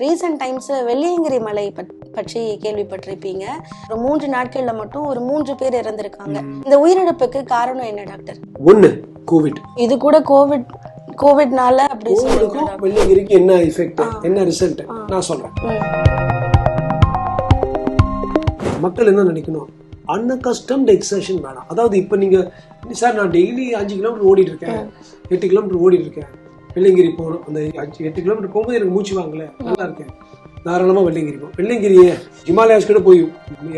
Recent times Velliangiri மலை பற்றி கேள்விப்பட்டிருப்பீங்க. ஒரு மூன்று நாட்கள்ல மட்டும் ஒரு மூன்று பேர் இறந்திருக்காங்க. இந்த உயிரிழப்புக்கு காரணம் என்ன டாக்டர்? ஒண்ணு கோவிட் இது கூட கோவிட் கோவிட்னால அப்படி சொல்லுங்க வெள்ளிங்கிரிக்கு என்ன எஃபெக்ட் என்ன ரிசல்ட் நான் சொல்றேன். ம். மக்கள் என்ன நினைக்கணும்? அன்அகஸ்டம்ட் எக்ஸர்ஷன் வேணாம். அதாவது இப்போ நீங்க சார் நான் டெய்லி அஞ்சு கிலோமீட்டர் ஓடிட்டு இருக்கேன். எட்டு கிலோமீட்டர் ஓடிட்டு இருக்கேன். வெள்ளிங்கிரி போகணும். அந்த அஞ்சு எட்டு கிலோமீட்டர் போகும்போது எனக்கு மூச்சு வாங்கல. நல்லா இருக்கேன். தாராளமா வெள்ளிங்கிரி போகும் வெள்ளிங்கிரியே ஹிமாலயாஸ் கூட போய்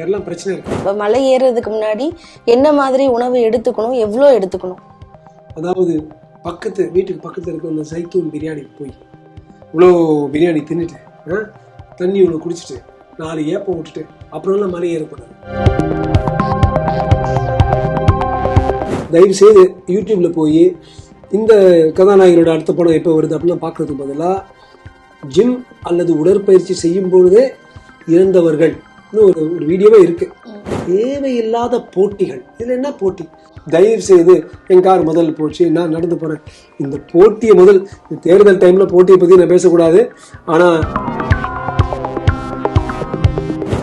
எல்லாம் பிரச்சனை இருக்கு இப்ப மலை ஏறுறதுக்கு முன்னாடி என்ன மாதிரி உணவு எடுத்துக்கணும் எவ்வளோ எடுத்துக்கணும்? அதாவது பக்கத்து வீட்டுக்கு பக்கத்துல இருக்க அந்த சைத்தூன் பிரியாணிக்கு போய். இவ்வளோ பிரியாணி தின்னுட்டு தண்ணி இவ்வளோ குடிச்சிட்டு நாலு ஏப்பம் விட்டுட்டு அப்புறம்லாம் மலை ஏறக்கூடாது. தயவு செய்து யூடியூப்ல போய் இந்த கதாநாயகனோட அடுத்த படம் எப்போ வருது அப்படின்னு பார்க்கறதுக்கு பதிலாக ஜிம் அல்லது உடற்பயிற்சி செய்யும் பொழுதே இறந்தவர்கள் ஒரு ஒரு வீடியோவே இருக்கு. தேவையில்லாத போட்டிகள். இதில் என்ன போட்டி? தயவு செய்து என் கார் முதல் போச்சு நான் நடந்து போகிறேன் இந்த போட்டியை முதல் இந்த தேர்தல் டைமில் போட்டியை பற்றி நான் பேசக்கூடாது. ஆனால்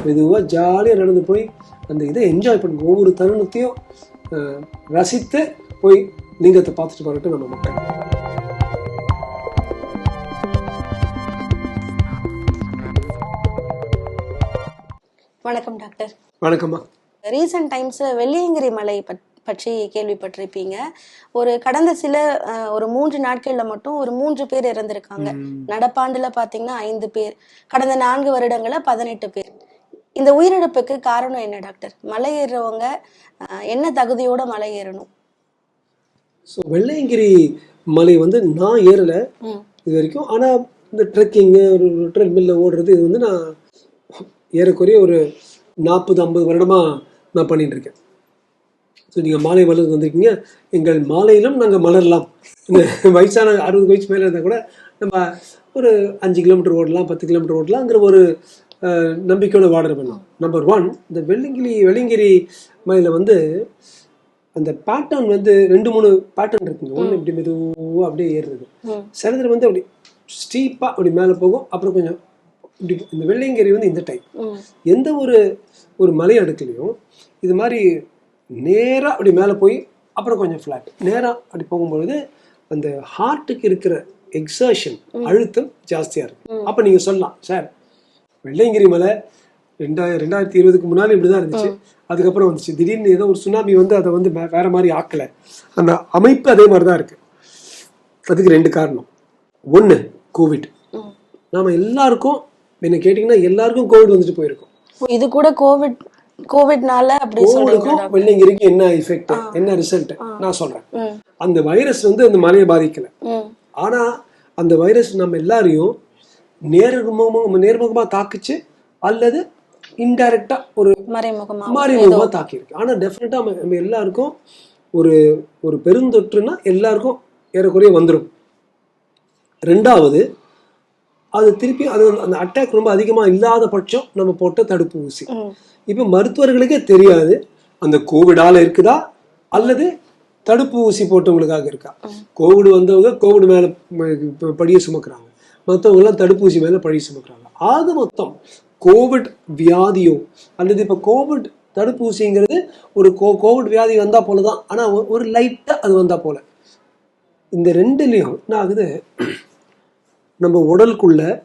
மெதுவாக ஜாலியாக நடந்து போய் அந்த இதை என்ஜாய் பண்ணுங்க ஒவ்வொரு தருணத்தையும் ரசித்து போய் லிங்கத்தை பார்த்துட்டு வரட்டும் நம்ம மக்கள். வணக்கம் டாக்டர். வணக்கம்மா. ரீசெண்ட் டைம்ஸ் வெள்ளியங்கிரி மலை பற்றி கேள்விப்பட்டிருப்பீங்க. ஒரு கடந்த சில ஒரு மூன்று நாட்கள்ல மட்டும் ஒரு மூன்று பேர் இறந்திருக்காங்க. நடப்பாண்டுல பாத்தீங்கன்னா ஐந்து பேர். கடந்த நான்கு வருடங்கள பதினெட்டு பேர். இந்த உயிரிழப்புக்கு காரணம் என்ன டாக்டர்? மலை ஏறுறவங்க என்ன தகுதியோட மலை ஏறணும்? ஸோ வெள்ளையங்கிரி மலை வந்து நான் ஏறல. இது வரைக்கும். ஆனால் இந்த ட்ரெக்கிங்கு ஒரு ட்ரெட்மில்ல ஓடுறது இது வந்து நான் ஏறக்குறைய ஒரு நாற்பது ஐம்பது வருடமாக நான் பண்ணிட்டு இருக்கேன் ஸோ நீங்கள் மாலை மலர் வந்திருக்கீங்க. எங்கள் மாலையிலும் நாங்கள் மலரலாம். இந்த வயசான அறுபது வயசு மேலே இருந்தால் கூட நம்ம ஒரு அஞ்சு கிலோமீட்டர் ஓடலாம் பத்து கிலோமீட்டர் ஓடலாங்கிற ஒரு நம்பிக்கையோட வாடகை பண்ணலாம் நம்பர் ஒன் இந்த வெள்ளிங்கிரி வெள்ளிங்கிரி மலையில் வந்து அந்த பேட்டர்ன் வந்து ரெண்டு மூணு பேட்டர்ன் இருக்குங்க. ஒன்று இப்படி மெதுவாக அப்படியே ஏறுறது. சிலதுல வந்து அப்படி ஸ்டீப்பாக அப்படி மேலே போகும். அப்புறம் கொஞ்சம் இப்படி இந்த வெள்ளையங்கிரி வந்து இந்த டைப். எந்த ஒரு ஒரு மலை அடுக்குலையும் இது மாதிரி நேராக அப்படி மேலே போய் அப்புறம் கொஞ்சம் ஃப்ளாட் நேராக அப்படி போகும்பொழுது அந்த ஹார்ட்டுக்கு இருக்கிற எக்ஸர்ஷன் அழுத்தம் ஜாஸ்தியாக இருக்கும். அப்போ நீங்கள் சொல்லலாம் சார் வெள்ளையங்கிரி மலை ரெண்டாயிரம் ரெண்டாயிரத்தி இருபதுக்கு முன்னாடி இப்படி தான் இருந்துச்சு அதுக்கப்புறம் வந்துச்சு. திடீர்னு ஏதோ ஒரு சுனாமி வந்து அதை வந்து வேற மாதிரி ஆக்கலை. அந்த அமைப்பு அதே மாதிரி தான் இருக்கு. அதுக்கு ரெண்டு காரணம். ஒன்று கோவிட். நாம எல்லாருக்கும் என்ன கேட்டிங்கன்னா எல்லாருக்கும் கோவிட் வந்துட்டு போயிருக்கும். இது கூட கோவிட் கோவிட்னால அப்படி டாக்டர்? வெள்ளையங்கிரிக்கும் என்ன எஃபெக்ட் என்ன ரிசல்ட் நான் சொல்றேன். அந்த வைரஸ் வந்து அந்த மலையை பாதிக்கல. ஆனா அந்த வைரஸ் நம்ம எல்லாரையும் நேர்முகமா நேர்முகமா தாக்குச்சு அல்லது இன்டைரக்டா ஒரு மறைமுகமா மறைமுகமா தாக்கியிருக்கு. ஆனா டெஃபினட்டா நம்ம எல்லாருக்கும் ஒரு ஒரு பெருந்தொற்றுனா எல்லாருக்கும் ஏறக்குறைய வந்துடும் ரெண்டாவது அது திருப்பி அது அந்த அட்டாக் ரொம்ப அதிகமா இல்லாத பட்சம் நம்ம போட்ட தடுப்பு ஊசி. ம். இப்போ மருத்துவர்களுக்கே தெரியாது அந்த கோவிடால இருக்குதா? அல்லது தடுப்பு ஊசி போட்டவங்களுக்காக இருக்கா? கோவிட் வந்தவங்க கோவிட் மேல ம- ப- பழிய சுமக்குறாங்க. மற்றவங்க எல்லாம் தடுப்பூசி மேல பழி சுமக்குறாங்க. ஆக மொத்தம் கோவிட் வியாதியோ அல்லது இப்ப கோவிட் தடுப்பூசிங்கிறது ஒரு கோ கோவிட் வியாதி வந்தா போலதான். ஆனா ஒ- ஒரு லைட்டா அது வந்தா போல. இந்த ரெண்டுலயும் என்ன ஆகுது? நம்ம உடலுக்குள்ள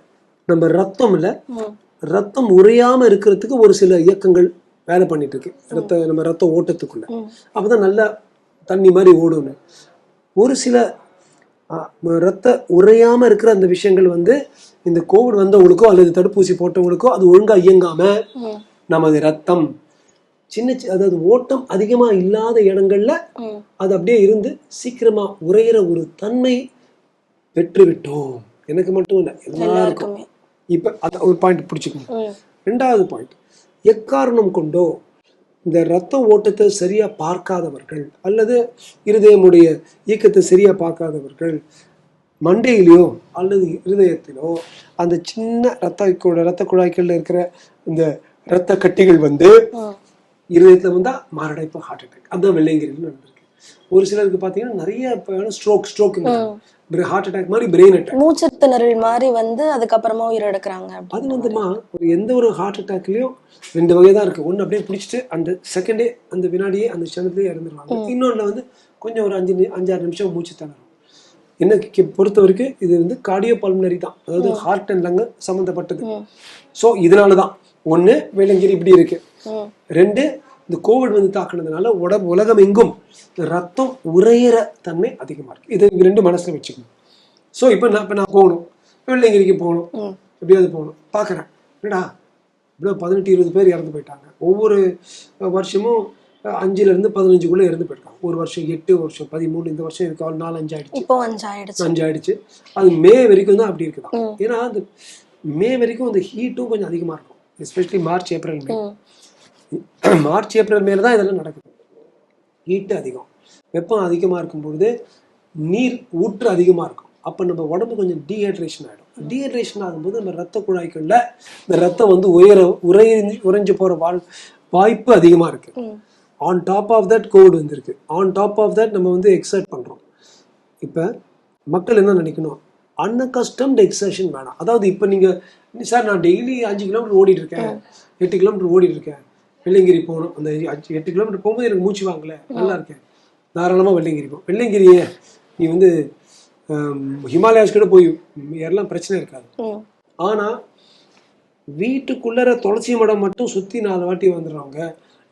நம்ம ரத்தம்ல ம். ரத்தம் உறையாம இருக்கிறதுக்கு ஒரு சில இயக்கங்கள் வேலை பண்ணிட்டு இருக்கு ரத்த நம்ம ரத்த ஓட்டத்துக்குள்ள. அப்பதான் நல்லா தண்ணி மாதிரி ஓடும்னு. ஒரு சில ரத்த உறையாம இருக்கிற அந்த விஷயங்கள் வந்து இந்த கோவிட் வந்தவங்களுக்கோ அல்லது தடுப்பூசி போட்டவங்களுக்கோ அது ஒழுங்கா இயங்காம. நமது ரத்தம் சின்ன அதாவது ஓட்டம் அதிகமா இல்லாத இடங்கள்ல. அது அப்படியே இருந்து சீக்கிரமா உறையிற ஒரு தன்மை பெற்று விட்டோம் எனக்கு மட்டும் இல்லை எல்லாருக்கும் இப்ப அத ஒரு பாயிண்ட் பிடிச்சிக்கணும். ரெண்டாவது பாயிண்ட் எக்காரணம் கொண்டோ இந்த ரத்த ஓட்டத்தை சரியா பார்க்காதவர்கள் அல்லது இருதயமுடைய இயக்கத்தை சரியா பார்க்காதவர்கள் மண்டையிலையோ அல்லது இருதயத்திலோ அந்த சின்ன ரத்த கு- ரத்த குழாய்கள்ல இருக்கிற இந்த ரத்த கட்டிகள் வந்து. இருதயத்துல வந்தா மாரடைப்பு ஹார்ட் அட்டாக் அதான் வெள்ளையங்கிரியில் நடந்திருக்கு ஒரு சிலருக்கு பார்த்தீங்கன்னா நிறைய ஸ்ட்ரோக் ஸ்ட்ரோக் ஹார்ட் அட்டாக் மாதிரி பிரெயின் அட்டாக் மூச்சு திணறல் மாதிரி வந்து அதுக்கப்புறமா உயிரிழக்கிறாங்க அப்படி அது வந்துமா ஒரு எந்த ஒரு ஹார்ட் அட்டாக்லயும் ரெண்டு வகை தான் இருக்கு. ஒன்று அப்படியே பிடிச்சிட்டு அந்த செகண்டே அந்த வினாடியே அந்த க்ஷணத்திலே இறந்துருவாங்க இன்னொன்று வந்து கொஞ்சம் ஒரு அஞ்சு அஞ்சாறு நிமிஷம் மூச்சு திணறும் என்ன பொறுத்த வரைக்கும் இது வந்து கார்டியோ பல்மனரி தான். அதாவது ஹார்ட் அண்ட் லங்கு சம்மந்தப்பட்டது ஸோ இதனால தான் ஒன்று வேளங்கிரி இப்படி இருக்கு. ரெண்டு இந்த கோவிட் வந்து தாக்குனதுனால உடம்பு உலகம் எங்கும் ரத்தம் உறையிற தன்மை அதிகமாக இருக்கு. இது இது ரெண்டு மனசுல வச்சுக்கணும். ஸோ இப்போ நான் இப்போ நான் போகணும். வெள்ளைங்கிரிக்கு போகணும். எப்படியாவது போகணும். பார்க்குறேன் என்னடா இவ்வளோ பதினெட்டு இருபது பேர் இறந்து போயிட்டாங்க. ஒவ்வொரு வருஷமும் அஹ், அஞ்சுல இருந்து பதினஞ்சுக்குள்ளே இறந்து போயிருக்காங்க ஒரு வருஷம் எட்டு வருஷம் பதிமூணு இந்த வருஷம் இருக்கு நாலு அஞ்சு ஆயிடுச்சு. இப்போ அஞ்சாயிடுச்சு அஞ்சு ஆயிடுச்சு. அது மே வரைக்கும் தான் அப்படி இருக்குதான். ஏன்னா அந்த மே வரைக்கும் அந்த ஹீட்டும் கொஞ்சம் அதிகமாக இருக்கும். Especially March April hmm. March April மேல தான் இதெல்லாம் நடக்குது. ஹீட்டு அதிகம். வெப்பம் அதிகமாக இருக்கும்பொழுது நீர் ஊற்று அதிகமாக இருக்கும். அப்போ நம்ம உடம்பு கொஞ்சம் டீஹைட்ரேஷன் ஆகிடும் டீஹைட்ரேஷன் ஆகும்போது நம்ம ரத்த குழாய்களில் இந்த ரத்தம் வந்து உயர உறைஞ்சி உறைஞ்சு போகிற வாழ் வாய்ப்பு அதிகமாக இருக்கு. ம். On top of that covid வந்திருக்கு. ஆன் டாப் ஆஃப் தட் நம்ம வந்து எக்ஸர்ட் பண்ணுறோம் இப்போ மக்கள் என்ன நினைக்கணும்? அன்அக்கஸ்டம்டு எக்ஸர்ஷன் வேணாம். அதாவது இப்போ நீங்கள் சார் நான் டெய்லி அஞ்சு கிலோமீட்டர் ஓடிட்டு இருக்கேன். எட்டு கிலோமீட்டர் ஓடிட்டு இருக்கேன். வெள்ளைங்கிரி போகணும். அந்த எட்டு கிலோமீட்டர் போகும்போது எனக்கு மூச்சு வாங்கல. நல்லா இருக்கேன். தாராளமாக வெள்ளைங்கிரி போ வெள்ளைங்கிரியே நீ வந்து ஹம், ஹிமாலயாஸ் கூட போய் ஏறலாம் பிரச்சனை இருக்காது. ம். ஆனா வீட்டுக்குள்ளற துளசி மடம் மட்டும் சுத்தி நாலு வாட்டி வந்துடுறவங்க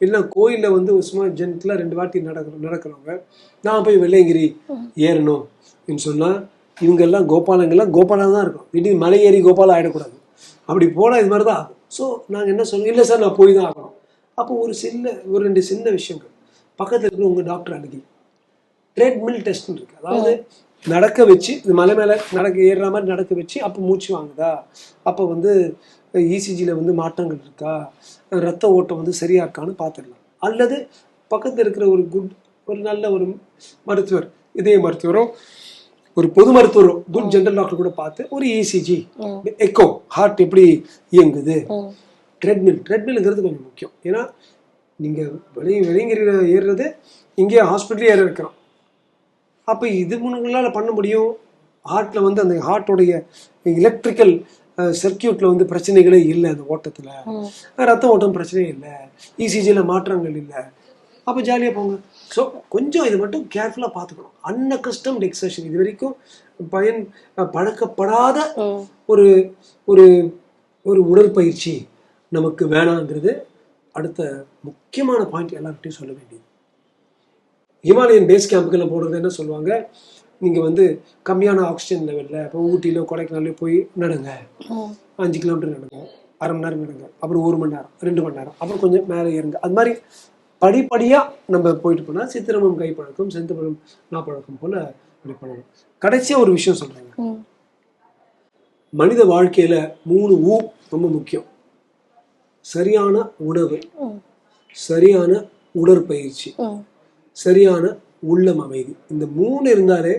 இல்லை கோயில்ல வந்து சும்மா ஜென்டில் ரெண்டு வாட்டி நடக்கிற நடக்கிறவங்க நான் போய் வெள்ளையங்கிரி ஏறணும் அப்படின்னு சொன்னா இவங்க எல்லாம் கோபாலங்கெல்லாம் கோபாலா தான் இருக்கும். திடீர்னு மலை ஏறி கோபாலா ஆயிடக்கூடாது. அப்படி போனால் இது மாதிரி தான் ஆகும். ஸோ நாங்கள் என்ன சொல்லுவோம் இல்லை சார் நான் போய் தான் ஆகணும். அப்போ ஒரு சின்ன ஒரு ரெண்டு சின்ன விஷயங்கள். பக்கத்தில் இருக்கிற உங்கள் டாக்டர் அணுகி. ட்ரெட்மில் டெஸ்ட் இருக்கு. அதாவது நடக்க வச்சு இந்த மலை மேலே நடக்க ஏறுற மாதிரி நடக்க வச்சு அப்போ மூச்சு வாங்குதா? அப்போ வந்து இசிஜியில் வந்து மாற்றங்கள் இருக்கா? ரத்த ஓட்டம் வந்து சரியா இருக்கான்னு பார்த்துடலாம் அல்லது பக்கத்தில் இருக்கிற ஒரு குட் ஒரு நல்ல ஒரு மருத்துவர் இதய மருத்துவரோ ஒரு பொது மருத்துவரோ குட் ஜென்ரல் டாக்டர் கூட பார்த்து ஒரு இசிஜி எக்கோ ஹார்ட் எப்படி இயங்குது. ட்ரெட்மில் ட்ரெட்மில்ங்கிறது கொஞ்சம் முக்கியம். ஏன்னா நீங்கள் வெளி வெளிங்கிரியில் ஏறுறது இங்கே ஹாஸ்பிட்டலே ஏற வைக்கிறோம் அப்போ இது உங்களால் பண்ண முடியும். ஹார்ட்டில் வந்து அந்த ஹார்ட்டோடைய எலக்ட்ரிக்கல் சர்க்கியூட்டில் வந்து பிரச்சனைகளே இல்லை அந்த ஓட்டத்தில். ரத்த ஓட்டம் பிரச்சனையே இல்லை. இசிஜியில் மாற்றங்கள் இல்லை. அப்போ ஜாலியாக போங்க. ஸோ கொஞ்சம் இது மட்டும் கேர்ஃபுல்லாக பார்த்துக்கணும். அன்அக்கஸ்டம்ட் எக்ஸர்ஷன் இது வரைக்கும் பயன் பழக்கப்படாத. ஒரு ஒரு ஒரு உடற்பயிற்சி. நமக்கு வேணாங்கிறது அடுத்த முக்கியமான பாயிண்ட் எல்லார்கிட்டையும் சொல்ல வேண்டியது. ஹிமாலயன் பேஸ் கேம்புக்கெல்லாம் போடுறது என்ன சொல்லுவாங்க? நீங்கள் வந்து கம்மியான ஆக்சிஜன் லெவலில் இப்போ ஊட்டியிலோ கொடைக்கானலோ போய் நடங்க. அஞ்சு கிலோமீட்டர் நடங்க. அரை மணி நேரம் நடங்க. அப்புறம் ஒரு மணி நேரம் ரெண்டு மணி நேரம் அப்புறம் கொஞ்சம் மேலே ஏறுங்க. அது மாதிரி படிப்படியாக நம்ம போயிட்டு போனால் சித்திரமும் கைப்பழக்கம் செந்தமிழும் நாப்பழக்கம் போல் இப்படி பண்ணணும் கடைசியாக ஒரு விஷயம் சொல்கிறேங்க. மனித வாழ்க்கையில மூணு ஊ ரொம்ப முக்கியம். சரியான உணவு. சரியான உடற்பயிற்சி. சரியான உள்ளம் அமைதி. இந்த மூணு இருந்தாலே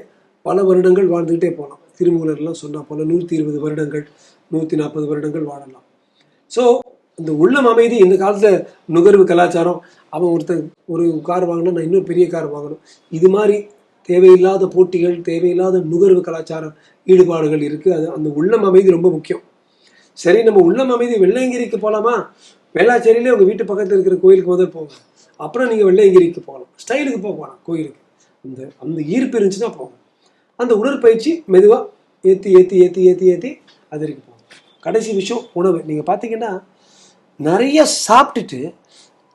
பல வருடங்கள் வாழ்ந்துகிட்டே போகலாம் திருமூலர்லாம் சொன்னா போல நூற்றி இருபது வருடங்கள் நூற்றி நாற்பது வருடங்கள் வாழலாம். ஸோ இந்த உள்ளம் அமைதி இந்த காலத்தில் நுகர்வு கலாச்சாரம் அவன் ஒருத்தன் ஒரு கார் வாங்கினா நான் இன்னொரு பெரிய கார் வாங்கணும். இது மாதிரி தேவையில்லாத போட்டிகள் தேவையில்லாத நுகர்வு கலாச்சாரம் ஈடுபாடுகள் இருக்குது அது அந்த உள்ளம் அமைதி ரொம்ப முக்கியம். சரி நம்ம உள்ளம் அமைதி வெள்ளையங்கிரிக்கு போகலாமா வெள்ளாச்சேரியிலே உங்கள் வீட்டு பக்கத்தில் இருக்கிற கோயிலுக்கு முதல் போங்க. அப்புறம் நீங்கள் வெள்ளையங்கிரிக்கு போகலாம். ஸ்டைலுக்கு போக போகலாம் கோயிலுக்கு. அந்த அந்த ஈர்ப்பு இருந்துச்சுன்னா போங்க. அந்த உடற்பயிற்சி மெதுவாக ஏற்றி ஏற்றி ஏற்றி ஏற்றி ஏற்றி அது வரைக்கும் போகும் கடைசி விஷயம் உணவு. நீங்கள் பார்த்தீங்கன்னா நிறைய சாப்பிட்டுட்டு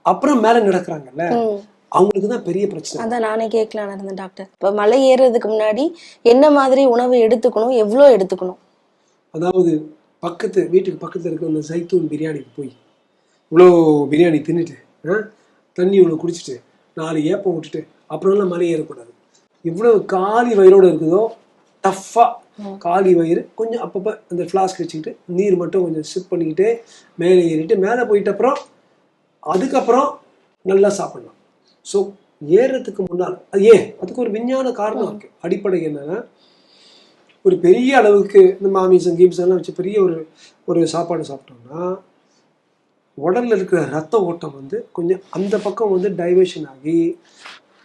அப்புறம் மேலே நடக்கிறாங்கல்ல. அவங்களுக்கு தான் பெரிய பிரச்சனை. அதான் நானே கேட்கலான்னு இருந்தேன் டாக்டர். இப்ப மலை ஏறுறதுக்கு முன்னாடி என்ன மாதிரி உணவு எடுத்துக்கணும் எவ்வளோ எடுத்துக்கணும்? அதாவது பக்கத்து வீட்டுக்கு பக்கத்தில் இருக்கிற அந்த சைத்தூன் பிரியாணிக்கு போய். இவ்வளோ பிரியாணி தின்னுட்டு ஆ, தண்ணி இவ்வளோ குடிச்சிட்டு நாலு ஏப்பம் விட்டுட்டு அப்புறம்லாம் மலை ஏறக்கூடாது. இவ்வளோ காலி வயிறோட இருக்குதோ டஃப்பாக காலி வயிறு கொஞ்சம் அப்பப்போ அந்த ஃப்ளாஸ்க் வச்சுக்கிட்டு நீர் மட்டும் கொஞ்சம் சிப் பண்ணிக்கிட்டு மேலே ஏறிட்டு மேலே போயிட்ட அப்புறம் அதுக்கப்புறம் நல்லா சாப்பிடலாம். ஸோ ஏறுறதுக்கு முன்னால் அது ஏன்? அதுக்கு ஒரு விஞ்ஞான காரணம் இருக்கு. அடிப்படை என்னன்னா ஒரு பெரிய அளவுக்கு இந்த மாமிசம் கீம்ஸ் எல்லாம் வச்சு பெரிய ஒரு ஒரு சாப்பாடு சாப்பிட்டோம்னா உடல்ல இருக்கிற ரத்த ஓட்டம் வந்து கொஞ்சம் அந்த பக்கம் வந்து டைவர்ஷன் ஆகி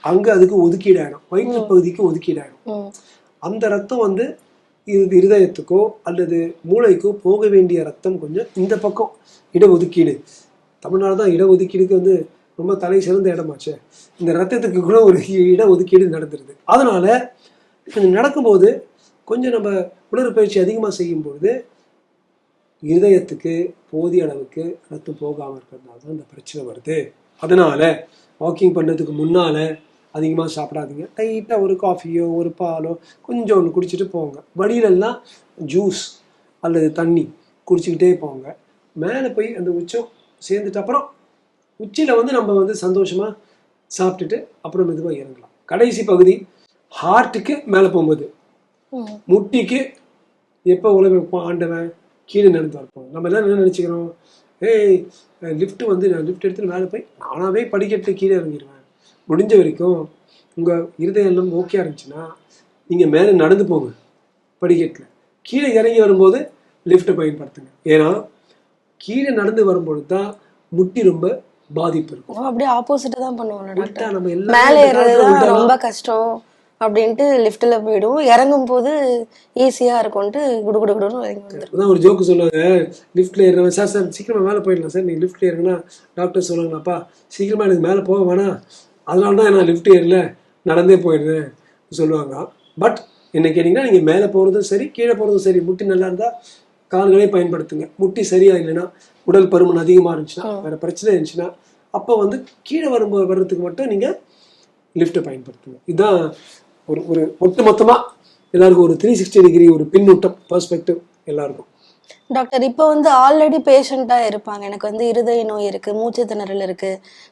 அங்க அதுக்கு ஒதுக்கீடு ஆயிடும் வயிற்று பகுதிக்கு ஒதுக்கீடு ஆயிடும் ம். அந்த ரத்தம் வந்து இது இருதயத்துக்கோ அல்லது மூளைக்கோ போக வேண்டிய ரத்தம் கொஞ்சம் இந்த பக்கம் இடஒதுக்கீடு. தமிழ்நாடு தான் இடஒதுக்கீடுக்கு வந்து ரொம்ப தலை சிறந்த இடமாச்சே. இந்த ரத்தத்துக்கு கூட ஒரு இடஒதுக்கீடு நடந்துருது. அதனால கொஞ்சம் நடக்கும்போது கொஞ்சம் நம்ம உடற்பயிற்சி அதிகமாக செய்யும் பொழுது இருதயத்துக்கு போதிய அளவுக்கு ரத்தம் போகாமல் இருக்கிறதுனால தான் இந்த பிரச்சனை வருது. அதனால வாக்கிங் பண்ணுறதுக்கு முன்னால் அதிகமாக சாப்பிடாதீங்க. டைட்டாக ஒரு காஃபியோ ஒரு பாலோ கொஞ்சம் ஒன்று குடிச்சிட்டு போங்க. வழியிலெல்லாம் ஜூஸ் அல்லது தண்ணி குடிச்சிக்கிட்டே போங்க. மேலே போய் அந்த உச்சம் சேர்ந்துட்ட அப்புறம் உச்சியில் வந்து நம்ம வந்து சந்தோஷமாக சாப்பிட்டுட்டு அப்புறம் மெதுவாக இறங்கலாம். கடைசி பகுதி ஹார்ட்டுக்கு மேலே போகும்போது. முட்டிக்கு எப்போ வைப்போம்? ஆண்டவன் கீழே நடந்து வரப்போம் நம்ம எல்லாம் என்ன நினச்சிக்கிறோம்? ஏய் லிஃப்ட் வந்து நான் லிஃப்ட் எடுத்துட்டு மேலே போய் நானாவே படிக்கட்டு கீழே இறங்கிடுவேன். முடிஞ்ச வரைக்கும் உங்கள் இருதயம் எல்லாம் ஓகே இருந்துச்சுன்னா நீங்கள் மேலே நடந்து போங்க படிக்கட்டில். கீழே இறங்கி வரும்போது லிஃப்ட்டை பயன்படுத்துங்க. ஏன்னா கீழே நடந்து வரும்பொழுது தான் முட்டி ரொம்ப பாதிப்பு இருக்கும். அப்படியே ஆப்போசிட்டா தான் பண்ணுவோம் நம்ம எல்லாம் ரொம்ப கஷ்டம். அப்படின்ட்டு லிஃப்ட்ல போயிடும் இறங்கும் போது ஈஸியா இருக்கும்ட்டு குடு குடு குடுன்னு இறங்கி வந்துடும் ஒரு ஜோக்கு சொல்லுவாங்க. லிஃப்ட்ல ஏறுறவன் சார் சார் சீக்கிரமா மேலே போயிடலாம் சார். நீங்க லிஃப்ட்ல ஏறுங்கன்னா டாக்டர் சொல்லுவாங்கப்பா சீக்கிரமா எனக்கு மேலே போக வேணாம். அதனால தான் நான் லிஃப்ட் ஏறல. நடந்தே போயிடுறேன். சொல்லுவாங்க. பட் என்ன கேட்டிங்கன்னா நீங்கள் மேலே போகிறதும் சரி கீழே போகிறதும் சரி. முட்டி நல்லா இருந்தால் கால்களே பயன்படுத்துங்க. முட்டி சரியா இல்லைன்னா உடல் பருமன் அதிகமாக இருந்துச்சுன்னா வேற பிரச்சனை இருந்துச்சுன்னா அப்போ வந்து கீழே வரும்போது வர்றதுக்கு மட்டும் நீங்கள் லிஃப்ட்டை பயன்படுத்துங்க. இதுதான் ஒரு ஒரு ஒட்டுமொத்தமாக எல்லாருக்கும் ஒரு த்ரீ சிக்ஸ்டி டிகிரி ஒரு பின்னூட்டம் பெர்ஸ்பெக்டிவ் எல்லாருக்கும். டாக்டர் இப்போ வந்து ஆல்ரெடி பேஷண்டா இருப்பாங்க. எனக்கு வந்து இருதய நோய் இருக்கு மூச்சு திணறல் இருக்கு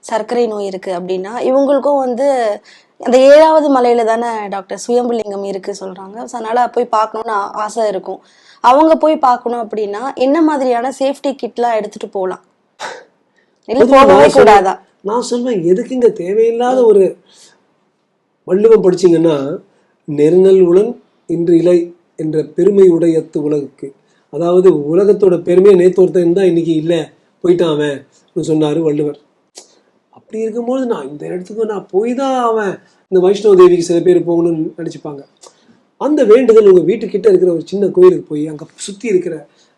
சர்க்கரை நோய் இருக்கு அப்படின்னா இவங்களுக்கும் வந்து அந்த ஏழாவது மலையில தானே டாக்டர் சுயம்புலிங்கம் இருக்கு சொல்றாங்க. அதனால போய் பார்க்கணும்னு ஆசை இருக்கும். அவங்க போய் பார்க்கணும் அப்படின்னா என்ன மாதிரியான சேஃப்டி கிட்லாம் எடுத்துட்டு போகலாம் இல்ல போகவே நான் சொல்றேன், கூடாதா? நான் சொல்வேன் எதுக்குங்க தேவையில்லாத ஒரு வள்ளுவம் படிச்சீங்கன்னா நெருநல் உளன் இன்று இலை என்ற பெருமை உடையத்து உலகுக்கு. அதாவது உலகத்தோட பெருமையை நேத்து ஒருத்தன் இருந்தா இன்னைக்கு இல்லை போயிட்டான் அவன் சொன்னாரு வள்ளுவர். அப்படி இருக்கும்போது நான் இந்த இடத்துக்கு நான் போய் தான் அவன் இந்த வைஷ்ணவ தேவிக்கு சில பேர் போகணும்னு நினச்சிப்பாங்க. அந்த வேண்டுதல் உங்கள் வீட்டுக்கிட்ட இருக்கிற ஒரு சின்ன கோயிலுக்கு போய் அங்கே சுற்றி இருக்கிற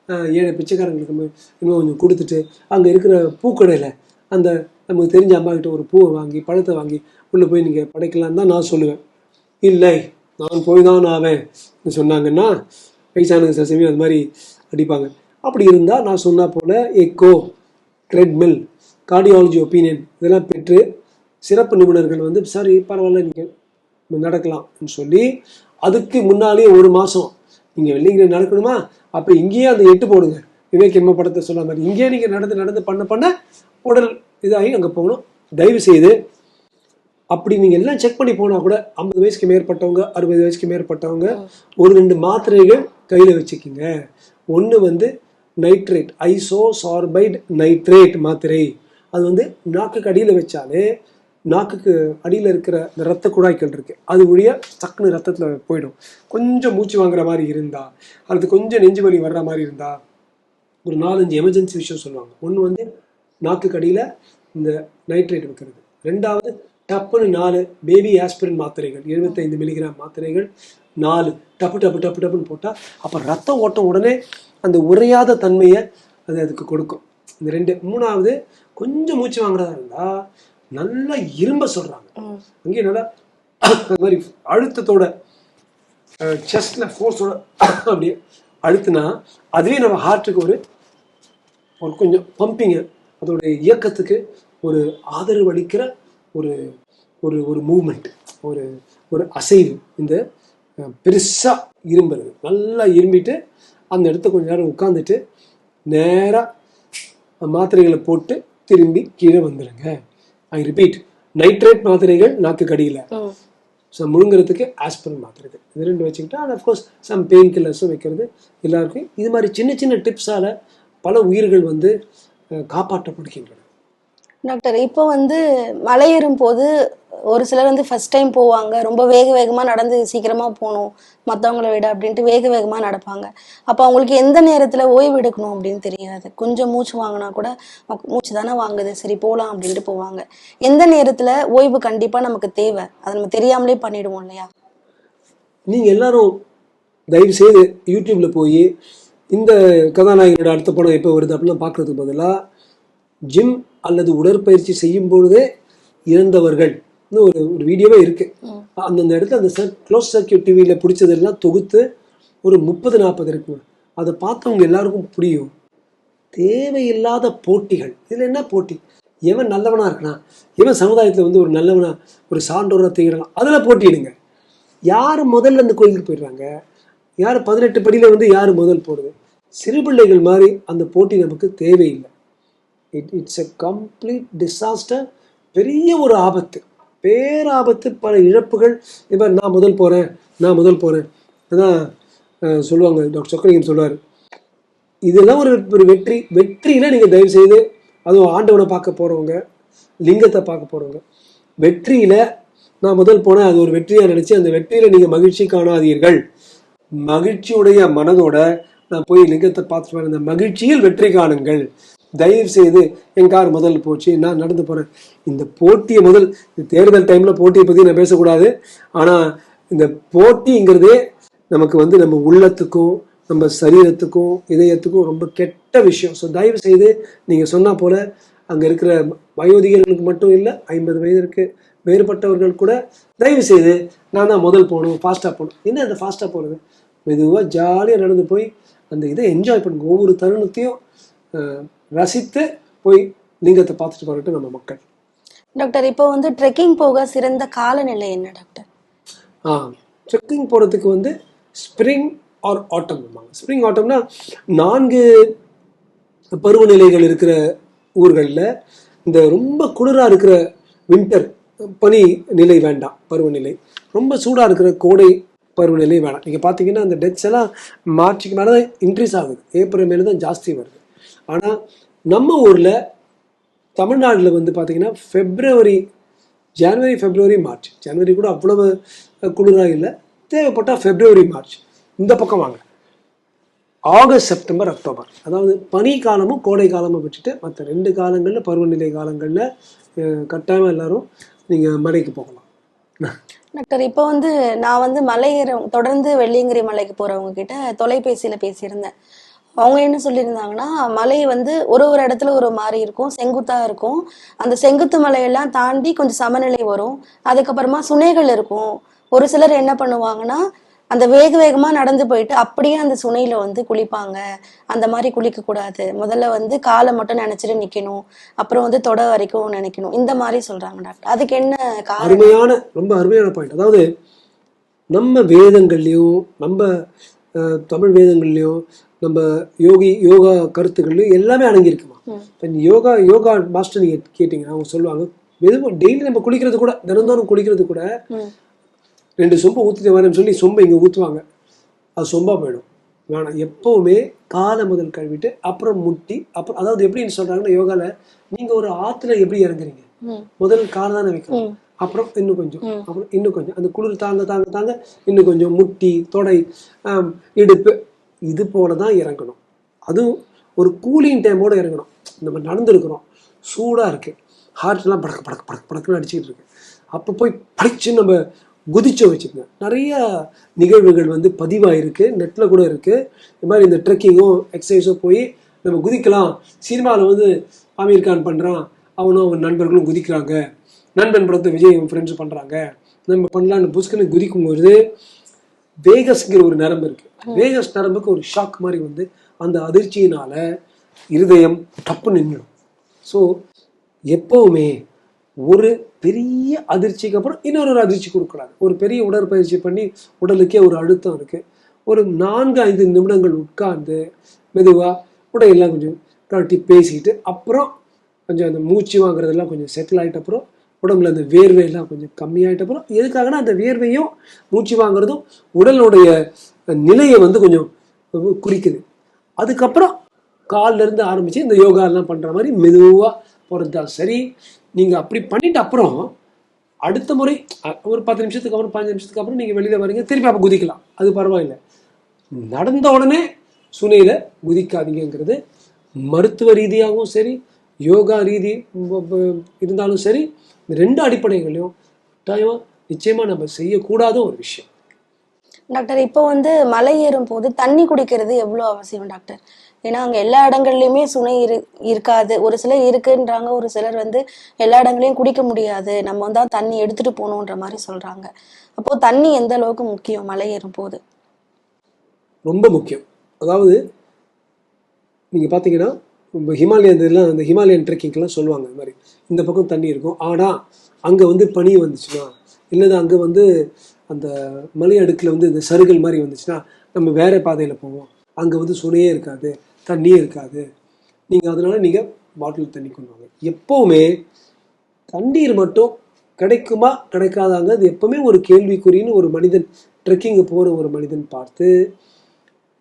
அஹ், ஏழை பிச்சைக்காரங்களுக்கு இன்னும் கொஞ்சம் கொடுத்துட்டு அங்கே இருக்கிற பூக்கடையில் அந்த நமக்கு தெரிஞ்ச அம்மா கிட்ட ஒரு பூவை வாங்கி பழத்தை வாங்கி உள்ளே போய் நீங்கள் படைக்கலான்னு தான் நான் சொல்லுவேன். இல்லை நான் போய் தான் ஆவேன். சொன்னாங்கன்னா வயசானது சசமி அது மாதிரி அடிப்பாங்க. அப்படி இருந்தால் நான் சொன்னால் போல் எக்கோ ட்ரெட்மில் கார்டியாலஜி ஒப்பீனியன் இதெல்லாம் பெற்று சிறப்பு நிபுணர்கள் வந்து சரி பரவாயில்ல நீங்கள் நடக்கலாம்னு சொல்லி அதுக்கு முன்னாலே ஒரு மாதம் நீங்கள் வெள்ளிங்கிற நடக்கணுமா? அப்போ இங்கேயே அந்த எட்டு போடுங்க. விவேக் என்ம படத்தை சொன்ன மாதிரி இங்கேயே நீங்கள் நடந்து நடந்து பண்ண பண்ண உடல் இதாகி அங்கே போகணும். தயவு செய்து அப்படி நீங்கள் எல்லாம் செக் பண்ணி போனால் கூட ஐம்பது வயசுக்கு மேற்பட்டவங்க அறுபது வயசுக்கு மேற்பட்டவங்க ஒரு ரெண்டு மாத்திரைகள் கையில் வச்சுக்கிங்க. ஒன்று வந்து நைட்ரேட் ஐசோ சார்பைட் நைட்ரேட் மாத்திரை. அது வந்து நாக்குக்கு அடியில் வச்சாலே நாக்குக்கு அடியில் இருக்கிற இந்த ரத்த குழாய்கள் இருக்கு. அது வழியா டக்குன்னு ரத்தத்தில் போயிடும். கொஞ்சம் மூச்சு வாங்குற மாதிரி இருந்தா அல்லது கொஞ்சம் நெஞ்சு வலி வர்ற மாதிரி இருந்தா ஒரு நாலஞ்சு எமர்ஜென்சி விஷயம் சொல்லுவாங்க. ஒன்று வந்து நாக்குக்கு அடியில் இந்த நைட்ரேட் வைக்கிறது ரெண்டாவது டப்புன்னு நாலு பேபி ஆஸ்பிரின் மாத்திரைகள் 75 மில்லிகிராம் மாத்திரைகள் நாலு டப்பு டப்பு டப்பு டப்புன்னு போட்டால் அப்போ ரத்த ஓட்டம் உடனே அந்த உறையாத தன்மையை அது அதுக்கு கொடுக்கும் இந்த ரெண்டு மூணாவது கொஞ்சம் மூச்சு வாங்குறதா இருந்தால் நல்லா இரும்ப சொல்கிறாங்க ம். அங்கேயே நல்லா அது மாதிரி அழுத்தத்தோட செஸ்ட்ல ஃபோர்ஸோட அப்படியே அழுத்துனா அதுவே நம்ம ஹார்ட்டுக்கு ஒரு ஒரு கொஞ்சம் பம்பிங்க அதோடைய இயக்கத்துக்கு ஒரு ஆதரவு அளிக்கிற ஒரு ஒரு ஒரு மூமெண்ட் ஒரு ஒரு அசைவு. இந்த அஹ், பெருசா இரும்புறது. நல்லா இரும்பிட்டு அந்த இடத்த கொஞ்ச நேரம் உட்காந்துட்டு நேராக மாத்திரைகளை போட்டு திரும்பி கீழே வந்துடுங்க ஐ ரிப்பீட் நைட்ரேட் மாத்திரைகள் நாக்கு கடியில். ஸோ முழுங்குறதுக்கு ஆஸ்பிரின் மாத்திரைகள். இது ரெண்டு வச்சுக்கிட்டா and of course some pain கில்லர்ஸும் வைக்கிறது எல்லாருக்கும். இது மாதிரி சின்ன சின்ன டிப்ஸால் பல உயிர்கள் வந்து காப்பாற்றப்படுகின்றன. டாக்டர் இப்போ வந்து மலை ஏறும் போது ஒரு சிலர் வந்து ஃபர்ஸ்ட் டைம் போவாங்க. ரொம்ப வேக வேகமாக நடந்து சீக்கிரமாக போகணும். மற்றவங்கள விட அப்படின்ட்டு வேக வேகமாக நடப்பாங்க. அப்போ அவங்களுக்கு எந்த நேரத்தில் ஓய்வு எடுக்கணும் அப்படின்னு தெரியாது. கொஞ்சம் மூச்சு வாங்கினா கூட மூச்சு தானே வாங்குது. சரி போகலாம் அப்படின்ட்டு போவாங்க. எந்த நேரத்தில் ஓய்வு கண்டிப்பாக நமக்கு தேவை? அதை நம்ம தெரியாமலே பண்ணிடுவோம் இல்லையா? நீங்கள் எல்லாரும் தயவு செய்து யூடியூப்ல போய் இந்த கதாநாயகனோட அடுத்த படம் எப்போ வருது அப்படிலாம் பார்க்கறதுக்கு பதிலாக ஜிம் அல்லது உடற்பயிற்சி செய்யும் பொழுதே இறந்தவர்கள். ஒரு ஒரு வீடியோவே இருக்கு. அந்தந்த இடத்துல அந்த க்ளோஸ் சர்க்கியூட் டிவியில் பிடிச்சதெல்லாம் தொகுத்து ஒரு முப்பது நாற்பது இருக்குங்க. அதை பார்த்தவங்க எல்லாருக்கும் புரியும். தேவையில்லாத போட்டிகள். இதில் என்ன போட்டி? எவன் நல்லவனா இருக்கான் எவன் சமுதாயத்தில் வந்து ஒரு நல்லவனா ஒரு சான்றோரா திகழலாம். அதில் போட்டியிடுங்க யார் முதல்ல அந்த கோயிலுக்கு போயிடுறாங்க? யார் பதினெட்டு படியில் வந்து யார் முதல் போடுது? சிறு பிள்ளைகள் மாதிரி அந்த போட்டி நமக்கு தேவையில்லை. It it's a complete disaster பெரிய ஒரு ஆபத்து. பேராபத்து பல இழப்புகள். இப்போ நான் முதல் போகிறேன் நான் முதல் போகிறேன் அதான் சொல்லுவாங்க டாக்டர் சொக்கலிங்கம் சொல்லுவார் இதெல்லாம் ஒரு ஒரு வெற்றி. வெற்றினா நீங்கள் தயவு செய்து அதுவும் ஆண்டவனை பார்க்க போகிறவங்க லிங்கத்தை பார்க்க போகிறவங்க வெற்றியில் நான் முதல் போனேன் அது ஒரு வெற்றியாக நினச்சி அந்த வெற்றியில் நீங்கள் மகிழ்ச்சி காணாதீர்கள். மகிழ்ச்சியுடைய மனதோட நான் போய் லிங்கத்தை பார்த்துட்டு வரேன். அந்த மகிழ்ச்சியில் வெற்றி காணுங்கள். தயவு செய்து என் கார் முதல் போச்சு. நான் நடந்து போகிறேன் இந்த போட்டியை முதல் இந்த தேர்தல் டைமில் போட்டியை பற்றி நான் பேசக்கூடாது. ஆனால் இந்த போட்டிங்கிறதே நமக்கு வந்து நம்ம உள்ளத்துக்கும் நம்ம சரீரத்துக்கும் இதயத்துக்கும் ரொம்ப கெட்ட விஷயம். ஸோ தயவு செய்து நீங்கள் சொன்னால் போல் அங்கே இருக்கிற வயோதிகர்களுக்கு மட்டும் இல்லை ஐம்பது வயதிற்கு வேறுபட்டவர்கள் கூட தயவு செய்து நான் தான் முதல் போகணும் ஃபாஸ்ட்டாக போகணும். என்ன அந்த ஃபாஸ்ட்டாக போகிறது மெதுவாக ஜாலியாக நடந்து போய் அந்த இதை என்ஜாய் பண்ணுங்க. ஒவ்வொரு தருணத்தையும் ரசித்து போய் லிங்கத்தை பார்த்துட்டு வரட்டும் நம்ம மக்கள். டாக்டர் இப்போ வந்து ட்ரெக்கிங் போக சிறந்த காலநிலை என்ன டாக்டர்? ஆ ட்ரெக்கிங் போகிறதுக்கு வந்து ஸ்ப்ரிங் ஆர் ஆட்டம் ஸ்ப்ரிங் ஆட்டம்னா நான்கு பருவநிலைகள் இருக்கிற ஊர்களில் இந்த ரொம்ப குளிராக இருக்கிற வின்டர் பனி நிலை வேண்டாம் பருவநிலை. ரொம்ப சூடாக இருக்கிற கோடை பருவநிலை வேணாம் நீங்கள் பார்த்தீங்கன்னா அந்த டெத்ஸ் எல்லாம் மார்ச்சுக்கு மேலே தான் இன்க்ரீஸ் ஆகுது. ஏப்ரல் மேலே தான் ஜாஸ்தி வருது. ஆனால் நம்ம ஊரில் தமிழ்நாட்டில் வந்து பார்த்தீங்கன்னா ஃபெப்ரவரி ஜனவரி ஃபெப்ரவரி மார்ச் ஜனவரி கூட அவ்வளவு குளிராக இல்லை. தேவைப்பட்டால் ஃபெப்ரவரி மார்ச் இந்த பக்கம் வாங்க. ஆகஸ்ட் செப்டம்பர் அக்டோபர் அதாவது பனி காலமும் கோடை காலமும் வச்சுட்டு மற்ற ரெண்டு காலங்களில் பருவநிலை காலங்களில் கட்டாயமாக எல்லாரும் நீங்கள் மலைக்கு போகலாம். டாக்டர் இப்போ வந்து நான் வந்து மலை தொடர்ந்து வெள்ளியங்கிரி மலைக்கு போறவங்க கிட்ட தொலைபேசியில பேசியிருந்தேன். அவங்க என்ன சொல்லியிருந்தாங்கன்னா மலை வந்து ஒரு ஒரு இடத்துல ஒரு மாதிரி இருக்கும் செங்குத்தா இருக்கும். அந்த செங்குத்து மலையெல்லாம் தாண்டி கொஞ்சம் சமநிலை வரும். அதுக்கப்புறமா சுனைகள் இருக்கும். ஒரு சிலர் என்ன பண்ணுவாங்கன்னா அந்த வேக வேகமா நடந்து போயிட்டு அப்படியே அந்த சுனையில வந்து குளிப்பாங்க. அந்த மாதிரி குளிக்க கூடாது முதல்ல வந்து காலை மட்டும் நினைச்சிட்டு நிக்கணும். அப்புறம் வந்து தொட வரைக்கும் நினைக்கணும். இந்த மாதிரி சொல்றாங்க டாக்டர். அதுக்கு என்ன காரணம்? அருமையான ரொம்ப அருமையான பாயிண்ட் அதாவது நம்ம வேதங்கள்லையோ நம்ம தமிழ் வேதங்கள்லயோ நம்ம யோகி யோகா கருத்துக்கள்லையும் எல்லாமே அடங்கியிருக்குமா? இப்போ யோகா யோகா மாஸ்டர் நீங்கள் கேட்டிங்கன்னா அவங்க சொல்லுவாங்க வெறும் டெய்லி நம்ம குளிக்கிறது கூட தினந்தோறும் குளிக்கிறது கூட. ரெண்டு சொம்பை ஊற்றிட்டு வரேன்னு சொல்லி சொம்பை இங்கே ஊற்றுவாங்க அது சொம்பா போயிடும். வேணாம் எப்பவுமே காலை முதல் கழுவிட்டு அப்புறம் முட்டி அப்புறம் அதாவது எப்படின்னு சொல்றாங்கன்னா யோகால நீங்க ஒரு ஆத்துல எப்படி இறங்குறீங்க. முதல் காலை தானே வைக்கணும். அப்புறம் இன்னும் கொஞ்சம் அப்புறம் இன்னும் கொஞ்சம். அந்த குளிர் தாங்க தாங்க தாங்க இன்னும் கொஞ்சம் முட்டி தொடை இடுப்பு இது போல தான் இறங்கணும். அதுவும் ஒரு கூலிங் டைமோட இறங்கணும். நம்ம நடந்துருக்கிறோம். சூடாக இருக்குது ஹார்ட்லாம் படக்கு படக்கு படக்கு படக்குன்னு அடிச்சுக்கிட்டு இருக்கு. அப்போ போய் படிச்சு நம்ம குதிச்ச வச்சுக்கோங்க. நிறைய நிகழ்வுகள் வந்து பதிவாயிருக்கு. நெட்டில் கூட இருக்குது இந்த மாதிரி இந்த ட்ரெக்கிங்கோ எக்ஸசைஸோ போய் நம்ம குதிக்கலாம். சினிமாவில் வந்து ஆமீர் கான் பண்ணுறான் அவனும் அவன் நண்பர்களும் குதிக்கிறாங்க. நண்பன் படத்தை விஜய் ஃப்ரெண்ட்ஸ் பண்ணுறாங்க நம்ம பண்ணலான்னு புஸ்குன்னு குதிக்கும்போது வேகஸ்ங்கிற ஒரு நரம்பு இருக்கு. வேகஸ் நரம்புக்கு ஒரு ஷாக் மாதிரி வந்து அந்த அதிர்ச்சியினால இருதயம் டப்பு நின்றுடும் ஸோ எப்பவுமே ஒரு பெரிய அதிர்ச்சிக்கு அப்புறம் இன்னொரு ஒரு அதிர்ச்சி கொடுக்கூடாது ஒரு பெரிய உடற்பயிற்சி பண்ணி உடலுக்கே ஒரு அழுத்தம் இருக்கு. ஒரு நான்கு ஐந்து நிமிடங்கள் உட்கார்ந்து மெதுவா உடையெல்லாம் கொஞ்சம் கழட்டி பேசிட்டு அப்புறம் கொஞ்சம் அந்த மூச்சு வாங்குறதெல்லாம் கொஞ்சம் செட்டில் ஆயிட்ட அப்புறம் உடம்புல அந்த வேர்வையெல்லாம் கொஞ்சம் கம்மியாயிட்ட அப்புறம் எதுக்காகனா அந்த வேர்வையும் மூச்சு வாங்குறதும் உடலுடைய நிலையை வந்து கொஞ்சம் குறிக்குது. அதுக்கப்புறம் கால்ல இருந்து இந்த யோகாலாம் பண்ணுற மாதிரி மெதுவாக போகிறது தான் சரி நீங்கள் அப்படி பண்ணிட்ட அப்புறம் அடுத்த முறை ஒரு பத்து நிமிஷத்துக்கு அப்புறம் பதினஞ்சு நிமிஷத்துக்கு அப்புறம் நீங்கள் வெளியில் வரீங்க திருப்பி அப்போ குதிக்கலாம். அது பரவாயில்லை. நடந்த உடனே சுனையில் குதிக்காதீங்கங்கிறது மருத்துவ ரீதியாகவும் சரி யோகா ரீதி இருந்தாலும் சரி இந்த ரெண்டு அடிப்படைகளையும் கட்டாயமாக நிச்சயமாக நம்ம செய்யக்கூடாத ஒரு விஷயம். டாக்டர் இப்போ வந்து மலை ஏறும் போது தண்ணி குடிக்கிறது எவ்வளவு அவசியம் டாக்டர்? ஏன்னா அங்க எல்லா இடங்கள்லயுமே சுனை இரு இருக்காது. ஒரு சிலர் இருக்குன்றாங்க ஒரு சிலர் வந்து எல்லா இடங்களையும் குடிக்க முடியாது. நம்ம தான் தண்ணி எடுத்துட்டு போகணுன்ற மாதிரி சொல்றாங்க. அப்போ தண்ணி எந்த அளவுக்கு முக்கியம் மலை ஏறும் போது ரொம்ப முக்கியம். அதாவது நீங்கள் பார்த்தீங்கன்னா ஹிமாலயன் இதெல்லாம் அந்த ஹிமாலயன் ட்ரெக்கிங்க்கெல்லாம் சொல்லுவாங்க இந்த மாதிரி. இந்த பக்கம் தண்ணி இருக்கும். ஆனால் அங்கே வந்து பனி வந்துச்சுன்னா இல்லைன்னா அங்கே வந்து அந்த மலை அடுக்கில் வந்து இந்த சருகல் மாதிரி வந்துச்சுன்னா நம்ம வேற பாதையில் போவோம். அங்கே வந்து சுனையே இருக்காது தண்ணியே இருக்காது. நீங்கள் அதனால நீங்கள் பாட்டில் தண்ணி கொண்டு வாங்க. எப்போவுமே தண்ணீர் மட்டும் கிடைக்குமா கிடைக்காதாங்க அது எப்பவுமே ஒரு கேள்விக்குறின்னு ஒரு மனிதன் ட்ரெக்கிங்கு போகிற ஒரு மனிதன் பார்த்து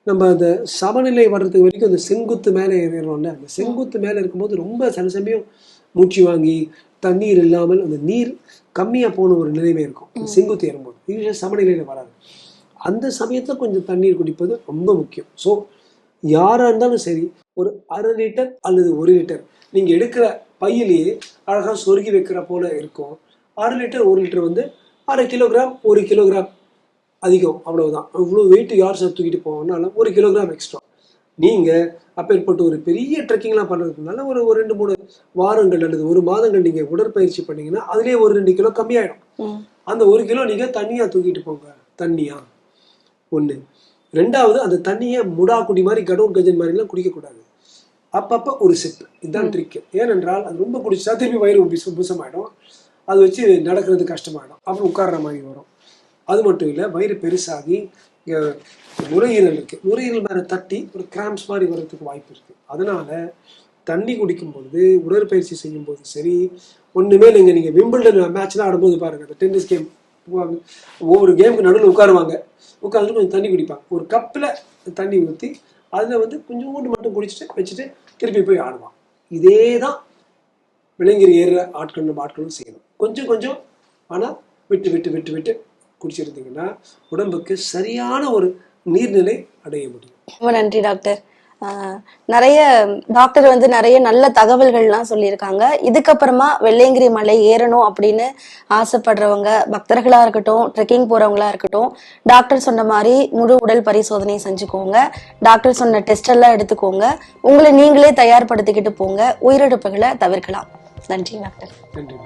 நம்ம அந்த சமநிலை வர்றதுக்கு வரைக்கும் அந்த செங்குத்து மேலே ஏறுறோம்ல அந்த செங்குத்து மேலே இருக்கும்போது ரொம்ப சில சமயம் மூச்சு வாங்கி தண்ணீர் இல்லாமல் அந்த நீர் கம்மியாக போன ஒரு நிலைமை இருக்கும். செங்குத்து ஏறும்போது. யூஸ்வலாக சமநிலையில் வராது. அந்த சமயத்தில் கொஞ்சம் தண்ணீர் குடிப்பது ரொம்ப முக்கியம். ஸோ யாராக இருந்தாலும் சரி ஒரு அரை லிட்டர் அல்லது ஒரு லிட்டர் நீங்கள் எடுக்கிற பையிலேயே அழகாக சொருகி வைக்கிற போல இருக்கும். அரை லிட்டர் ஒரு லிட்டர் வந்து அரை கிலோகிராம் ஒரு கிலோகிராம் அதிகம் அவ்வளவுதான். அவ்வளோ வெயிட் யார் சார் தூக்கிட்டு போவாங்கனால ஒரு கிலோகிராம் எக்ஸ்ட்ரா நீங்கள் அப்பேற்பட்ட ஒரு பெரிய ட்ரெக்கிங்லாம் பண்ணுறதுனால ஒரு ஒரு ரெண்டு மூணு வாரங்கள் அல்லது ஒரு மாதங்கள் நீங்கள் உடற்பயிற்சி பண்ணீங்கன்னா அதுலேயே ஒரு ரெண்டு கிலோ கம்மியாயிடும். அந்த ஒரு கிலோ நீங்கள் தண்ணியாக தூக்கிட்டு போங்க. தண்ணியா? ஒன்று ரெண்டாவது அந்த தண்ணியை முடா குடி மாதிரி கடவுள் கஜன் மாதிரிலாம் குடிக்கக்கூடாது. அப்பப்போ ஒரு சிப் இதுதான் ட்ரிக்கு ஏனென்றால் அது ரொம்ப குடிச்சா திருப்பி வயிறு உபிச உபசமாயிடும். அது வச்சு நடக்கிறது கஷ்டமாயிடும். அப்புறம் உட்கார்ற மாதிரி வரும். அது மட்டும் இல்லை வயிறு பெருசாகி நுரையீரல் இருக்கு நுரையீரல் மேலே தட்டி ஒரு கிராம்ஸ் மாதிரி வர்றதுக்கு வாய்ப்பு இருக்கு. அதனால தண்ணி குடிக்கும் பொழுது உடற்பயிற்சி செய்யும் போது சரி ஒண்ணுமே இல்லைங்க. நீங்க விம்பிள்டன் மேட்ச்லாம் ஆடும்போது பாருங்க அந்த டென்னிஸ் கேம் ஒவ்வொரு கேமுக்கு நடுவில் உட்காருவாங்க. உட்காந்துட்டு கொஞ்சம் தண்ணி குடிப்பாங்க. ஒரு கப்பில் தண்ணி ஊற்றி அதில் வந்து கொஞ்சோண்டு மட்டும் குடிச்சிட்டு வச்சுட்டு திருப்பி போய் ஆடுவான் இதே தான் விலங்கிரி ஏறுற ஆட்கள் நம்ம ஆட்களும் செய்யணும். கொஞ்சம் கொஞ்சம் ஆனால் விட்டு விட்டு விட்டு விட்டு குடிச்சிருந்தீங்கன்னா உடம்புக்கு சரியான ஒரு நீர்நிலை அடைய முடியும். ரொம்ப நன்றி டாக்டர். நிறைய டாக்டர் வந்து நிறைய நல்ல தகவல்கள்லாம் சொல்லியிருக்காங்க. இதுக்கப்புறமா வெள்ளையங்கிரி மலை ஏறணும் அப்படின்னு ஆசைப்படுறவங்க பக்தர்களா இருக்கட்டும் ட்ரெக்கிங் போறவங்களா இருக்கட்டும் டாக்டர் சொன்ன மாதிரி முழு உடல் பரிசோதனை செஞ்சுக்கோங்க. டாக்டர் சொன்ன டெஸ்ட் எல்லாம் எடுத்துக்கோங்க. உங்களை நீங்களே தயார்படுத்திக்கிட்டு போங்க. உயிரிழப்புகளை தவிர்க்கலாம். நன்றி டாக்டர். நன்றி